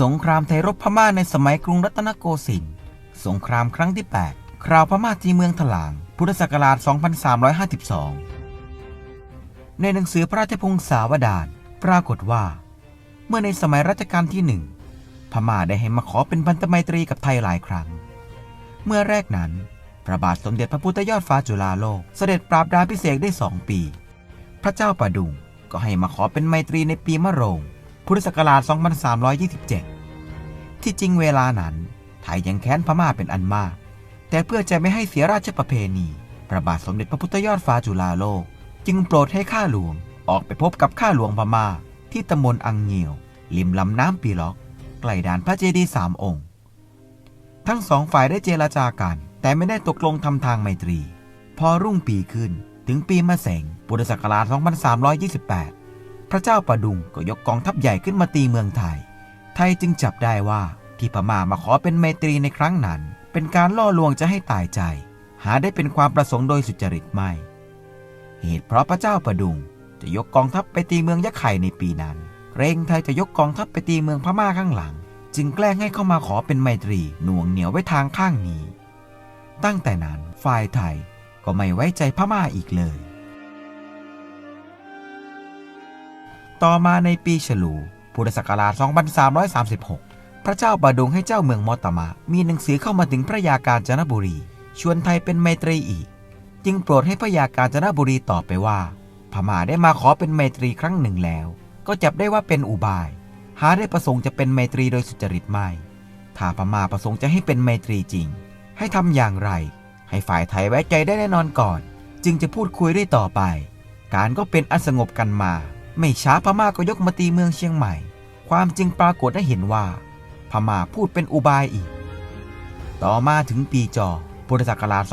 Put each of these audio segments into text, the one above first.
สงครามไทยรบพม่าในสมัยกรุงรัตนโกสินทร์ สงครามครั้งที่ 8 คราวพม่าตีเมืองถลาง พุทธศักราช 2352 ในหนังสือพระราชพงศาวดารปรากฏว่า เมื่อในสมัยรัชกาลที่หนึ่งพม่าได้ให้มาขอเป็นพันธไมตรีกับไทยหลายครั้ง เมื่อแรกนั้น พระบาทสมเด็จพระพุทธยอดฟ้าจุฬาโลก เสด็จปราบดาพิเศษกได้สองปี พระเจ้าประดุงก็ให้มาขอเป็นไมตรีในปีมะโรง พุทธศักราช 2327 ที่จริงเวลานั้นไทยยังแค้นพม่าเป็นอันมาก แต่เพื่อจะไม่ให้เสียราชประเพณี พระบาทสมเด็จพระพุทธยอดฟ้าจุฬาโลก จึงโปรดให้ข้าหลวงออกไปพบกับข้าหลวงพม่า ที่ตำบลอังเงียว ริมลำน้ำปีล็อก ใกล้ด่านพระเจดีย์สามองค์ ทั้งสองฝ่ายได้เจรจากัน แต่ไม่ได้ตกลงทำทางไมตรี พอรุ่งปีขึ้นถึงปีมะเสง พุทธศักราช 2328 ระเจ้าประดุงก็ยกกองทัพใหญ่ขึ้นมาตีเมืองไทย ไทยจึงจับได้ว่าที่พม่ามาขอเป็นไมตรีในครั้งนั้น เป็นการล่อลวงจะให้ตายใจ หาได้เป็นความประสงค์โดยสุจริตไม่ เหตุเพราะพระเจ้าประดุงจะยกกองทัพไปตีเมืองยะไข่ในปีนั้น เรงไทยจะยกกองทัพไปตีเมืองพม่าข้างหลัง จึงแกล้งให้เข้ามาขอเป็นไมตรีหน่วงเหนียวไว้ทางข้างนี้ ตั้งแต่นั้นฝ่ายไทยก็ไม่ไว้ใจพม่าอีกเลย ต่อมาในปีฉลู พุทธศักราช 2336 พระเจ้าบาดุงให้เจ้าเมืองมอตมะ มีหนังสือเข้ามาถึงพระยากาญจนบุรี ชวนไทยเป็นไมตรีอีก จึงโปรดให้พระยากาญจนบุรีตอบไปว่า พม่าได้มาขอเป็นไมตรีครั้งหนึ่งแล้ว ก็จับได้ว่าเป็นอุบาย หาได้ประสงค์จะเป็นไมตรีโดยสุจริตไม่ ถ้าพม่าประสงค์จะให้เป็นไมตรีจริง ให้ทำอย่างไร ให้ฝ่ายไทยไว้ใจได้แน่นอนก่อน จึงจะพูดคุยได้ต่อไป การก็เป็นอันสงบกันมา ไม่ช้าพม่าก็ยกมาตีเมืองเชียงใหม่ ความจริงปรากฏได้เห็นว่า พม่าพูดเป็นอุบายอีก ต่อมาถึงปีจอพุทธศักราช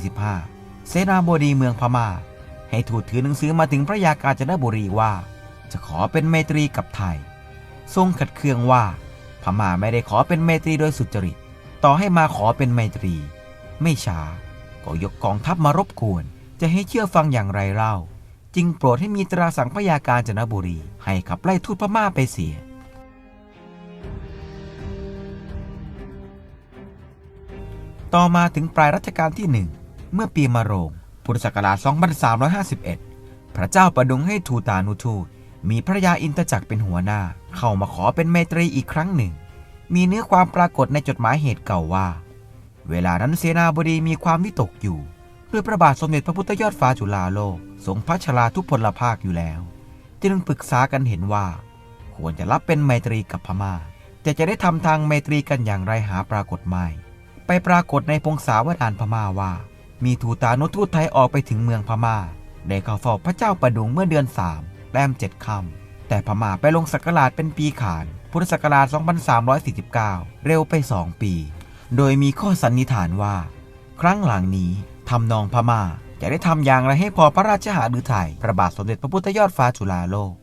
2345 เสนาบดีเมืองพม่า ให้ทูตถือหนังสือมาถึงพระยากาญจนบุรีว่า จะขอเป็นไมตรีกับไทย ทรงขัดเคืองว่า พม่าไม่ได้ขอเป็นไมตรีโดยสุจริต ต่อให้มาขอเป็นไมตรี ไม่ช้า ก็ยกกองทัพมารบกวน จะให้เชื่อฟังอย่างไรเล่า จึงโปรดให้มีตราสังพยาการจนบุรี ให้ขับไล่ทูตพม่าไปเสีย ต่อมาถึงปลายรัชกาลที่หนึ่งเมื่อปีมะโรงพุทธศักราช 2351 พระเจ้าประดุงให้ทูตานุทูตมีพระยาอินทจักรเป็นหัวหน้า เข้ามาขอเป็นเมตรีอีกครั้งหนึ่ง มีเนื้อความปรากฏในจดหมายเหตุเก่าว่า เวลานั้นเสนาบดีมีความวิตกอยู่ ด้วยพระบาทสมเด็จพระพุทธยอดฟ้าจุฬาโลกทรงพระชราทุพพลภาคอยู่แล้ว จึงปรึกษากันเห็นว่า ควรจะรับเป็นไมตรีกับพม่า แต่จะได้ทำทางไมตรีกันอย่างไรหาปรากฏไม่ ไปปรากฏในพงศาวดารพม่าว่า มีทูตานุทูตไทยออกไปถึงเมืองพม่า ได้เข้าเฝ้าพระเจ้าประดุงเมื่อเดือนสามแรมเจ็ดค่ำแต่พม่าไปลงศักราชเป็นปีขาน พุทธศักราช 2349 เร็วไป 2 ปี โดยมีข้อสันนิษฐานว่า ครั้งหลังนี้ ทำนองพม่าจะได้ทำอย่างไรให้พอพระราชหฤทัยพระบาทสมเด็จพระพุทธยอดฟ้าจุฬาโลก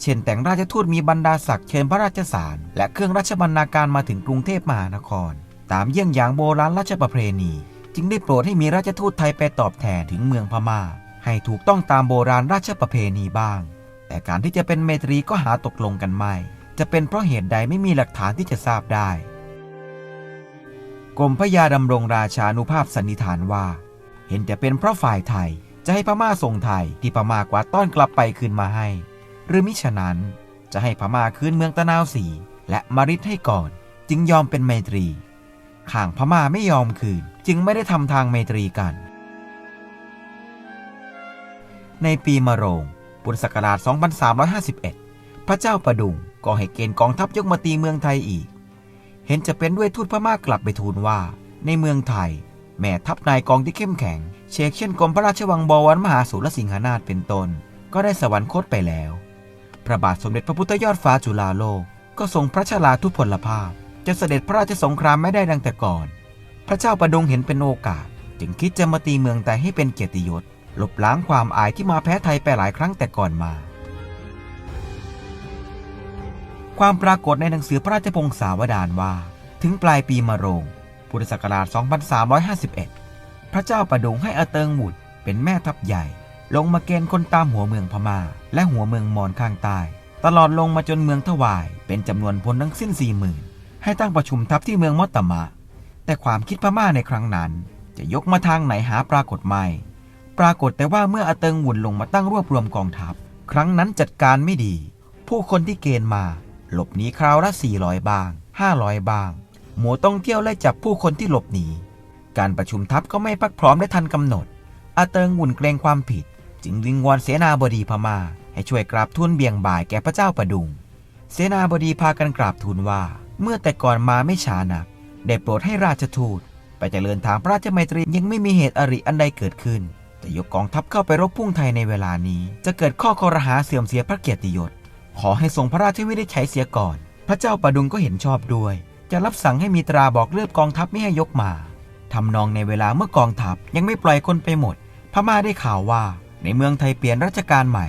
เช่นแต่งราชทูตมีบรรดาศักดิ์เชิญพระราชสาร และเครื่องราชบรรณาการมาถึงกรุงเทพมหานคร ตามเยี่ยงอย่างโบราณราชประเพณี จึงได้โปรดให้มีราชทูตไทยไปตอบแทนถึงเมืองพม่า ให้ถูกต้องตามโบราณราชประเพณีบ้าง แต่การที่จะเป็นเมตรีก็หาตกลงกันไม่ จะเป็นเพราะเหตุใดไม่มีหลักฐานที่จะทราบได้ กรมพระยาดำรงราชานุภาพสันนิษฐานว่า เห็นจะเป็นเพราะฝ่ายไทยจะให้พม่าส่งไทยที่พม่ากว่าต้อนกลับไปคืนมาให้ หรือมิฉะนั้นจะให้พม่าคืนเมืองตะนาวสีและมาริดให้ก่อน จึงยอมเป็นไมตรีข้างพม่าไม่ยอมคืน จึงไม่ได้ทำทางไมตรีกัน ในปีมะโรงพุทธศักราช 2351 พระเจ้าประดุงก็ให้เกณฑ์กองทัพยกมาตีเมืองไทยอีก เห็นจะเป็นด้วยทูตพม่ากลับไปทูลว่า ในเมืองไทย แม่ทัพนายกองที่เข้มแข็ง เชกเช่นกรมพระราชวังบวรมหาสุรสิงหนาถเป็นต้น ก็ได้สวรรคตไปแล้ว พระบาทสมเด็จพระพุทธยอดฟ้าจุฬาโลก ก็ทรงพระชราทุพพลภาพ จะเสด็จพระราชสงครามไม่ได้ดังแต่ก่อน พระเจ้าประดงเห็นเป็นโอกาส จึงคิดจะมาตีเมืองไทยให้เป็นเกียรติยศลบล้างความอายที่มาแพ้ไทยไปหลายครั้งแต่ก่อนมา ความปรากฏในหนังสือพระราชพงศาวดารว่า ถึงปลายปีมะโรง พุทธศักราช 2351 พระเจ้าประดงให้อเติงหมุดเป็นแม่ทัพใหญ่ ลงมาเกณฑ์คนตามหัวเมืองพมา่า และหัวเมืองมอญข้างใต้ตลอดลงมาจนเมืองทวาย เป็นจำนวนพลทั้งสิ้นสี่หมื่นให้ตั้งประชุมทัพที่เมืองมอตตมะ แต่ความคิดพม่าในครั้งนั้น จะยกมาทางไหนหาปรากฏไม่ ปรากฏแต่ว่าเมื่ออเติงหุ่นลงมาตั้งรวบรวมกองทัพ ครั้งนั้นจัดการไม่ดี ผู้คนที่เกณฑ์มา หลบหนีคราวละ 400บาง 500บาง หมูต้องเที่ยวไล่จับผู้คนที่หลบหนี การประชุมทัพก็ไม่พักพร้อมได้ทันกำหนด อาเติงหุ่นเกรงความผิด จึงวิงวอนเสนาบดีพม่า ให้ช่วยกราบทูลเบี่ยงบ่ายแก่พระเจ้าประดุง เสนาบดีพากันกราบทูลว่า เมื่อแต่ก่อนมาไม่ช้านัก ได้โปรดให้ราชทูตไปเจริญทางพระราชมัยตรียังไม่มีเหตุอริอันใดเกิดขึ้นจะยกกองทัพเข้าไปรบพุ่งไทยในเวลานี้ จะเกิดข้อคอรหาเสื่อมเสียพระเกียรติยศ ขอให้ทรงพระราชวินิจฉัยเสียก่อน พระเจ้าประดุงก็เห็นชอบด้วย จะรับสั่งให้มีตราบอกเลือบกองทัพไม่ให้ยกมาทำนองในเวลาเมื่อกองทัพยังไม่ปล่อยคนไปหมด พม่าได้ข่าวว่าในเมืองไทยเปลี่ยนราชการใหม่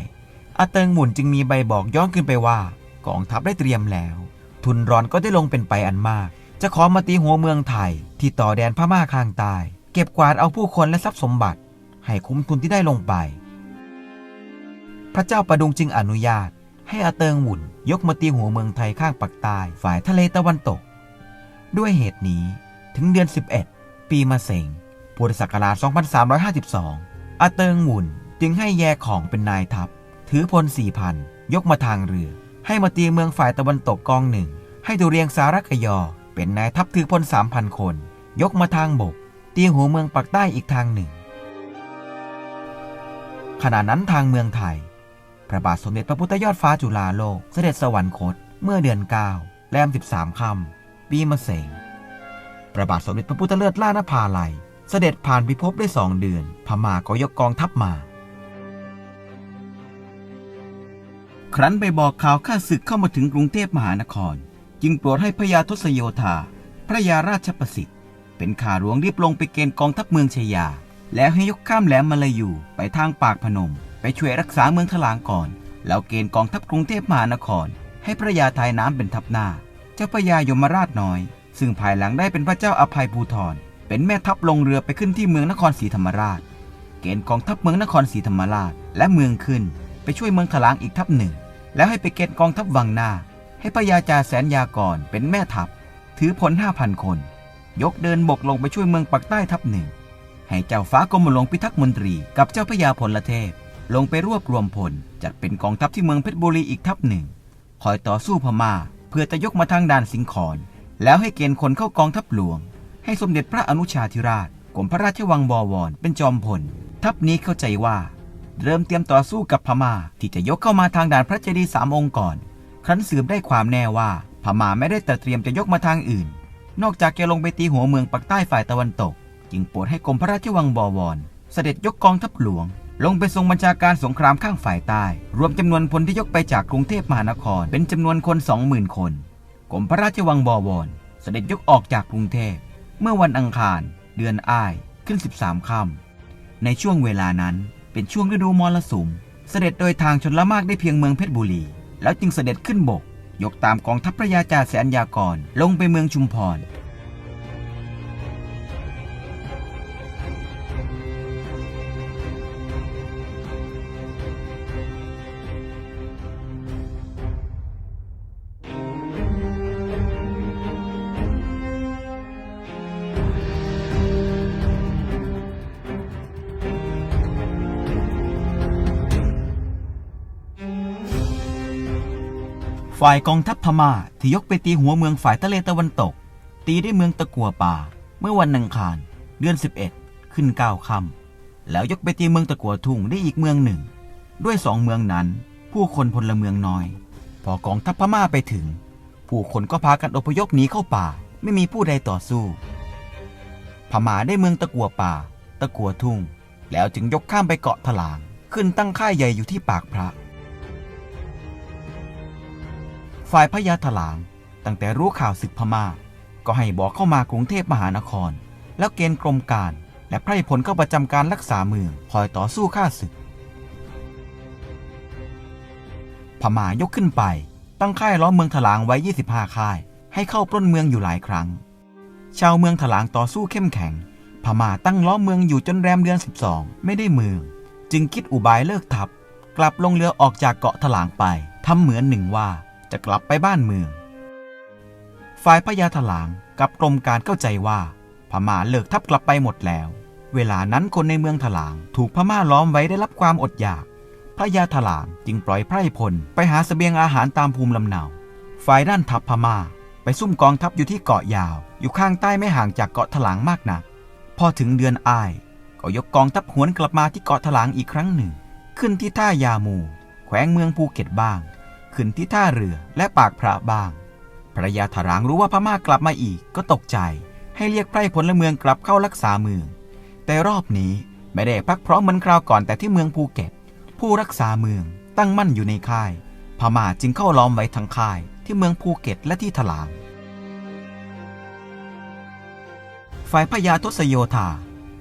อาเติงหมุนจึงมีใบบอกย้อนขึ้นไปว่า กองทัพได้เตรียมแล้ว ทุนร้อนก็ได้ลงเป็นไปอันมาก จะขอมาตีหัวเมืองไทย ที่ต่อแดนพม่าข้างใต้เก็บกวาดเอาผู้คนและทรัพย์สมบัติ ให้คุ้มทุนที่ได้ลงไป พระเจ้าประดุงจึงอนุญาต ให้อาเติงหวุ่นยกมาตีหัวเมืองไทยข้างปักใต้ฝ่ายทะเลตะวันตก ด้วยเหตุนี้ถึงเดือน 11 ปีมะเสงพุทธศักราช 2352 อาเติงหวุ่นจึงให้แยของเป็นนายทัพ ถือพลสี่พันยกมาทางเรือ ให้มาตีเมืองฝ่ายตะวันตกกองหนึ่ง ให้ดุเรียงสารักยอ เป็นนายทัพถือพลสามพันคน ยกมาทางบก ตีหัวเมืองปักใต้อีกทางหนึ่งขณะนั้นทางเมืองไทย พระบาทสมเด็จพระพุทธยอดฟ้าจุฬาโลก เสด็จสวรรคต เมื่อเดือน 9 แรม 13 ค่ำปีมะเสงพระบาทสมเด็จพระพุทธเลิศล่านภาลัย เสด็จผ่านพิภพได้สองเดือน พม่าก็ยกกองทัพมา ครั้นไปบอกข่าวข้าศึกเข้ามาถึงกรุงเทพมหานคร จึงโปรดให้พระยาทศโยธา พระยาราชประสิทธิ์ เป็นข่าหลวงรีบลงไปเกณฑ์กองทัพเมืองชยา แล้วให้ยกข้ามแหลมมาลายูไปทางปากพนม ไปช่วยรักษาเมืองถลางก่อน แล้วเกณฑ์กองทัพกรุงเทพมหานคร ให้พระยาทายน้ำเป็นทัพหน้า เจ้าพระยายมราชน้อย ซึ่งภายหลังได้เป็นพระเจ้าอภัยภูธรเป็นแม่ทัพลงเรือไปขึ้นที่เมืองนครศรีธรรมราช เกณฑ์กองทัพเมืองนครศรีธรรมราชและเมืองขึ้น ไปช่วยเมืองถลางอีกทัพหนึ่ง แล้วให้ไปเกณฑ์กองทัพวังหน้า ให้พระยาจาแสนยากรเป็นแม่ทัพ ถือพลห้าพันคน ยกเดินบกลงไปช่วยเมืองปักใต้ทัพหนึ่งให้เจ้าฟ้ากรมหลวงพิทักษ์มนตรีกับเจ้าพระยาพลเทพ ลงไปรวบรวมพลจัดเป็นกองทัพที่เมืองเพชรบุรีอีกทัพหนึ่งคอยต่อสู้พม่า เพื่อจะยกมาทางด่านสิงขอนแล้วให้เกณฑ์คนเข้ากองทัพหลวง ให้สมเด็จพระอนุชาธิราชกรมพระราชวังบวร เป็นจอมพล ทัพนี้เข้าใจว่า เริ่มเตรียมต่อสู้กับพม่าที่จะยกเข้ามาทางด่านพระเจดีย์สามองค์ก่อน ครั้นสืบได้ความแน่ว่าพม่าไม่ได้แต่เตรียมจะยกมาทางอื่น นอกจากจะลงไปตีหัวเมืองปักใต้ฝ่ายตะวันตก จึงโปรดให้กรมพระราชวังบวร เสด็จยกกองทัพหลวง ลงไปทรงบัญชาการสงครามข้างฝ่ายใต้ รวมจำนวนพลที่ยกไปจากกรุงเทพมหานคร เป็นจำนวนคน 20,000 คนกรมพระราชวังบวร เสด็จยกออกจากกรุงเทพ เมื่อวันอังคาร เดือนอ้ายขึ้น 13ค่ำในช่วงเวลานั้นเป็นช่วงฤดูมรสุม เสด็จโดยทางชนละมากได้เพียงเมืองเพชรบุรี แล้วจึงเสด็จขึ้นบก ยกตามกองทัพพระยาจ่าแสนยากรลงไปเมืองชุมพร ฝ่ายกองทัพพม่าที่ยกไปตีหัวเมืองฝ่ายทะเลตะวันตก ตีได้เมืองตะกัวป่า เมื่อวันอังคาร เดือน 11 ขึ้น9ค่ำแล้วยกไปตีเมืองตะกัวทุ่งได้อีกเมืองหนึ่ง ด้วยสองเมืองนั้น ผู้คนพลเมืองน้อย พอกองทัพพม่าไปถึง ผู้คนก็พากันอพยพหนีเข้าป่าไม่มีผู้ใดต่อสู้ พม่าได้เมืองตะกัวป่า ตะกัวทุ่ง แล้วจึงยกข้ามไปเกาะถลาง ขึ้นตั้งค่ายใหญ่อยู่ที่ปากพระ ฝ่ายพญาถลาง ตั้งแต่รู้ข่าวศึกพม่า ก็ให้บอกเข้ามากรุงเทพมหานคร แล้วเกณฑ์กรมการ และไพร่พลเข้าประจำการรักษาเมืองคอยต่อสู้ข้าศึก พม่ายกขึ้นไป ตั้งค่ายล้อมเมืองถลางไว้ 25 ค่าย ให้เข้าปล้นเมืองอยู่หลายครั้ง ชาวเมืองถลางต่อสู้เข้มแข็ง พม่าตั้งล้อมเมืองอยู่จนแรมเดือน 12 ไม่ได้เมือง จึงคิดอุบายเลิกทัพกลับลงเรือออกจากเกาะถลางไปทำเหมือนหนึ่งว่า จะกลับไปบ้านเมือง ฝ่ายพญาถลางกับกรมการเข้าใจว่า พม่าเลิกทัพกลับไปหมดแล้ว เวลานั้นคนในเมืองถลางถูกพม่าล้อมไว้ได้รับความอดอยาก พระยาถลางจึงปล่อยไพร่พลไปหาสเสบียงอาหารตามภูมิลำเนา ฝ่ายด้านทัพพม่า ไปซุ่มกองทัพอยู่ที่เกาะยาว อยู่ข้างใต้ไม่ห่างจากเกาะถลางมากนัก พอถึงเดือนอ้ายก็ยกกองทัพหวนกลับมาที่เกาะถลางอีกครั้งหนึ่ง ขึ้นที่ท่ายามู แขวงเมืองภูเก็ตบ้าง ขึ้นที่ท่าเรือและปากพระบ้าง พระยาถลางรู้ว่าพม่ากลับมาอีกก็ตกใจ ให้เรียกไพร่พลเมืองกลับเข้ารักษาเมือง แต่รอบนี้ไม่ได้พักพราะเหมือนคราวก่อนแต่ที่เมืองภูเก็ต ผู้รักษาเมืองตั้งมั่นอยู่ในค่าย พม่าจึงเข้าล้อมไว้ทั้งค่ายที่เมืองภูเก็ตและที่ถลาง ฝ่ายพญาทศโยธา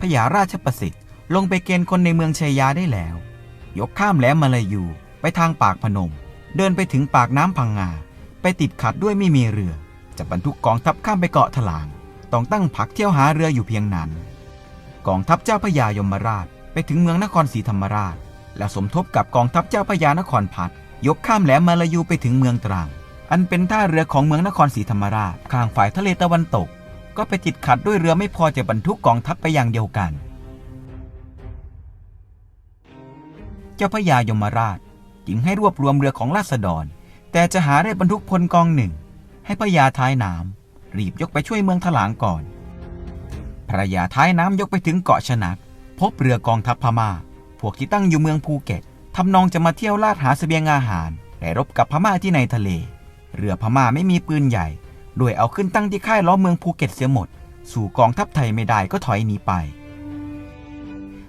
พญาราชประสิทธิ์ ลงไปเกณฑ์คนในเมืองชัยยาได้แล้ว ยกข้ามแหลมมาเลายูไปทางปากพนม เดินไปถึงปากน้ำพังงา ไปติดขัดด้วยไม่มีเรือ จะบรรทุกกองทัพข้ามไปเกาะถลาง ต้องตั้งผักเที่ยวหาเรืออยู่เพียงนั้น กองทัพเจ้าพญายมราช ไปถึงเมืองนครศรีธรรมราช และสมทบกับกองทัพเจ้าพญานครพัฒยกข้ามแหลมมาลายูไปถึงเมืองตรัง อันเป็นท่าเรือของเมืองนครศรีธรรมราชข้างฝ่ายทะเลตะวันตก ก็ไปติดขัดด้วยเรือไม่พอจะบรรทุกกองทัพไปอย่างเดียวกัน เจ้าพญายมราช จึงให้รวบรวมเรือของราษฎร แต่จะหาได้บรรทุกพลกองหนึ่ง ให้พญาท้ายน้ำรีบยกไปช่วยเมืองถลางก่อนพระยาท้ายน้ำยกไปถึงเกาะชนัก พบเรือกองทัพพม่า พวกที่ตั้งอยู่เมืองภูเก็ตทำนองจะมาเที่ยวลาดหาเสบียงอาหารแต่รบกับพม่าที่ในทะเล เรือพม่าไม่มีปืนใหญ่ด้วยเอาขึ้นตั้งที่ค่ายล้อมเมืองภูเก็ตเสียหมด สู่กองทัพไทยไม่ได้ก็ถอยหนีไป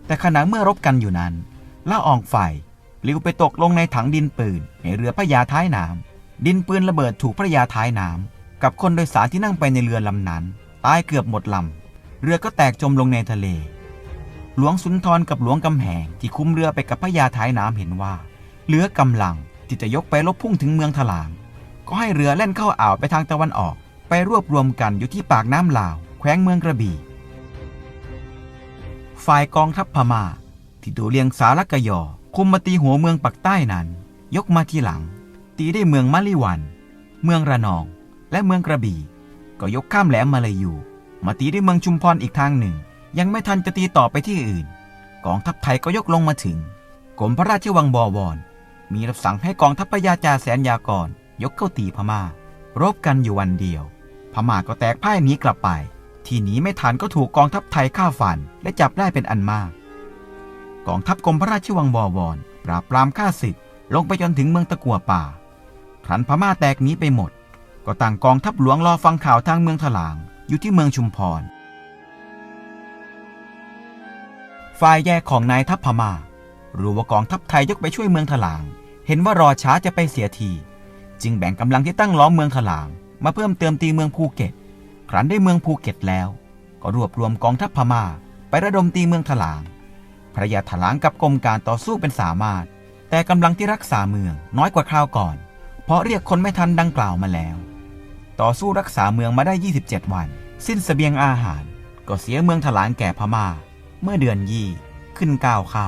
แต่ขณะเมื่อรบกันอยู่นั้นละอองไฟ ปลิวไปตกลงในถังดินปืน ในเรือพระยาท้ายน้ำดินปืนระเบิดถูกพระยาท้ายน้ำกับคนโดยสารที่นั่งไปในเรือลำนั้น ตายเกือบหมดลำเรือก็แตกจมลงในทะเล หลวงสุนทรกับหลวงกำแหงที่คุ้มเรือไปกับพระยาท้ายน้ำเห็นว่า เหลือกำลังที่จะยกไปลบพุ่งถึงเมืองถลาง ก็ให้เรือแล่นเข้าอ่าวไปทางตะวันออก ไปรวบรวมกันอยู่ที่ปากน้ำลาว แขวงเมืองกระบี่ฝ่ายกองทัพพม่าที่ตัวเลียงสารกยอ คุมมาตีหัวเมืองปักใต้นั้น ยกมาทีหลัง ตีได้เมืองมะลิวัน เมืองระนอง และเมืองกระบี่ ก็ยกข้ามแหลมมาเลยอยู่ มาตีได้เมืองชุมพรอีกทางหนึ่ง ยังไม่ทันจะตีต่อไปที่อื่น กองทัพไทยก็ยกลงมาถึงกรมพระราชวังบวร มีรับสั่งให้กองทัพพญาจาแสนยากรยกเข้าตีพม่า รบกันอยู่วันเดียว พม่าก็แตกพ่ายหนีกลับไป ที่หนีไม่ทันก็ถูกกองทัพไทยฆ่าฟันและจับได้เป็นอันมาก กองทัพกรมพระราชวังบวร ปราบปรามฆ่าศึกลงไปจนถึงเมืองตะกัวป่า ครั้นพม่าแตกหนีไปหมด ก็ต่างกองทัพหลวงรอฟังข่าวทางเมืองถลาง อยู่ที่เมืองชุมพร ฝ่ายแยกของนายทัพพม่ารู้ว่ากองทัพไทยยกไปช่วยเมืองถลาง เห็นว่ารอช้าจะไปเสียที จึงแบ่งกำลังที่ตั้งล้อมเมืองถลาง มาเพิ่มเติมตีเมืองภูเก็ต ครั้นได้เมืองภูเก็ตแล้ว ก็รวบรวมกองทัพพม่าไประดมตีเมืองถลาง พระยาถลางกับกรมการต่อสู้เป็นสามารถ แต่กำลังที่รักษาเมืองน้อยกว่าคราวก่อน เพราะเรียกคนไม่ทันดังกล่าวมาแล้ว ต่อสู้รักษาเมืองมาได้ 27 วัน สิ้นเสบียงอาหาร ก็เสียเมืองถลางแก่พม่า เมื่อเดือนยี่ขึ้นเก้าค่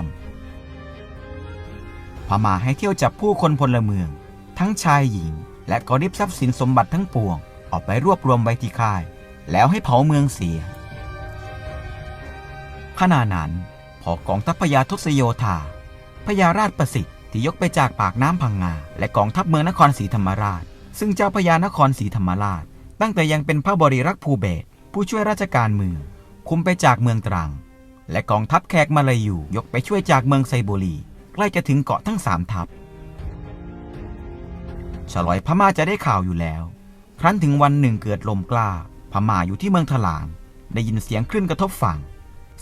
ำพม่าให้เที่ยวจับผู้คนพลเมือง ทั้งชายหญิง และก็ริบทรัพย์สินสมบัติทั้งปวง ออกไปรวบรวมไว้ที่ค่าย แล้วให้เผาเมืองเสียขณะนั้น พอกองทัพพญาทศโยธาพญาราชประสิทธิ์ที่ยกไปจากปากน้ำพังงา และกองทัพเมืองนครศรีธรรมราช ซึ่งเจ้าพญานครศรีธรรมราช ตั้งแต่ยังเป็นพระบริรักษ์ภูเบศผู้ช่วยราชการเมืองคุมไปจากเมืองตรัง และกองทัพแขกมาลายูยกไปช่วยจากเมืองไซบุรี ใกล้จะถึงเกาะทั้งสามทัพฉลอยพม่าจะได้ข่าวอยู่แล้ว ครั้นถึงวันหนึ่งเกิดลมกล้าพม่าอยู่ที่เมืองถลาง ได้ยินเสียงคลื่นกระทบฝั่ง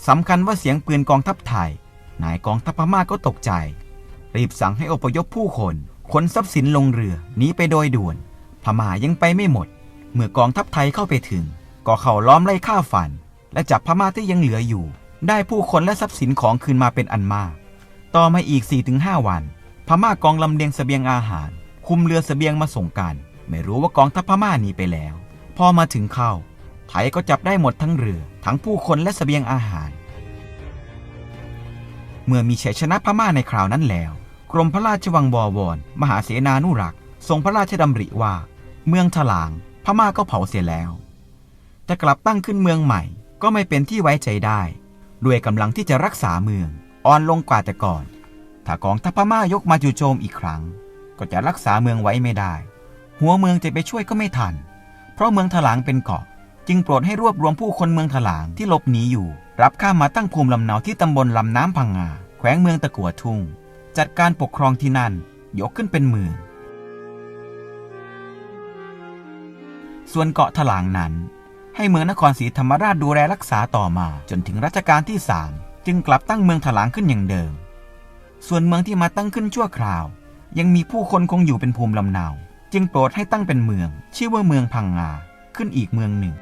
สำคัญว่าเสียงปืนกองทัพไทย นายกองทัพพม่าก็ตกใจ รีบสั่งให้อพยพผู้คนขนทรัพย์สินลงเรือหนีไปโดยด่วน พม่ายังไปไม่หมด เมื่อกองทัพไทยเข้าไปถึง ก็เข้าล้อมไล่ฆ่าฟัน และจับพม่าที่ยังเหลืออยู่ ได้ผู้คนและทรัพย์สินของคืนมาเป็นอันมาก ต่อมาอีก 4-5 วัน พม่ากองลำเลียงเสบียงอาหาร คุมเรือเสบียงมาส่งกัน ไม่รู้ว่ากองทัพพม่าหนีไปแล้ว พอมาถึงเข้า ทยก็จับได้หมดทั้งเรือ ทั้งผู้คนและเสบียงอาหาร เมื่อมีชัยชนะพม่าในคราวนั้นแล้ว กรมพระราชวังบวร มหาเสนานุรักษ์ทรงพระราชดำริว่า เมืองถลาง พม่าก็เผาเสียแล้ว แต่กลับตั้งขึ้นเมืองใหม่ ก็ไม่เป็นที่ไว้ใจได้ ด้วยกำลังที่จะรักษาเมือง อ่อนลงกว่าแต่ก่อน ถ้ากองทัพพม่ายกมาจู่โจมอีกครั้ง ก็จะรักษาเมืองไว้ไม่ได้ หัวเมืองจะไปช่วยก็ไม่ทัน เพราะเมืองถลางเป็นเกาะ จึงโปรดให้รวบรวมผู้คนเมืองถลางที่หลบหนีอยู่ รับข้ามาตั้งภูมิลำเนาที่ตำบลลำน้ำพังงาแขวงเมืองตะกัวทุ่ง จัดการปกครองที่นั่น ยกขึ้นเป็นเมืองส่วนเกาะถลางนั้น ให้เมืองนครศรีธรรมราชดูแลรักษาต่อมา จนถึงรัชกาลที่สามจึงกลับตั้งเมืองถลางขึ้นอย่างเดิม ส่วนเมืองที่มาตั้งขึ้นชั่วคราว ยังมีผู้คนคงอยู่เป็นภูมิลำเนา จึงโปรดให้ตั้งเป็นเมือง ชื่อว่าเมืองพังงาขึ้นอีกเมืองหนึ่ง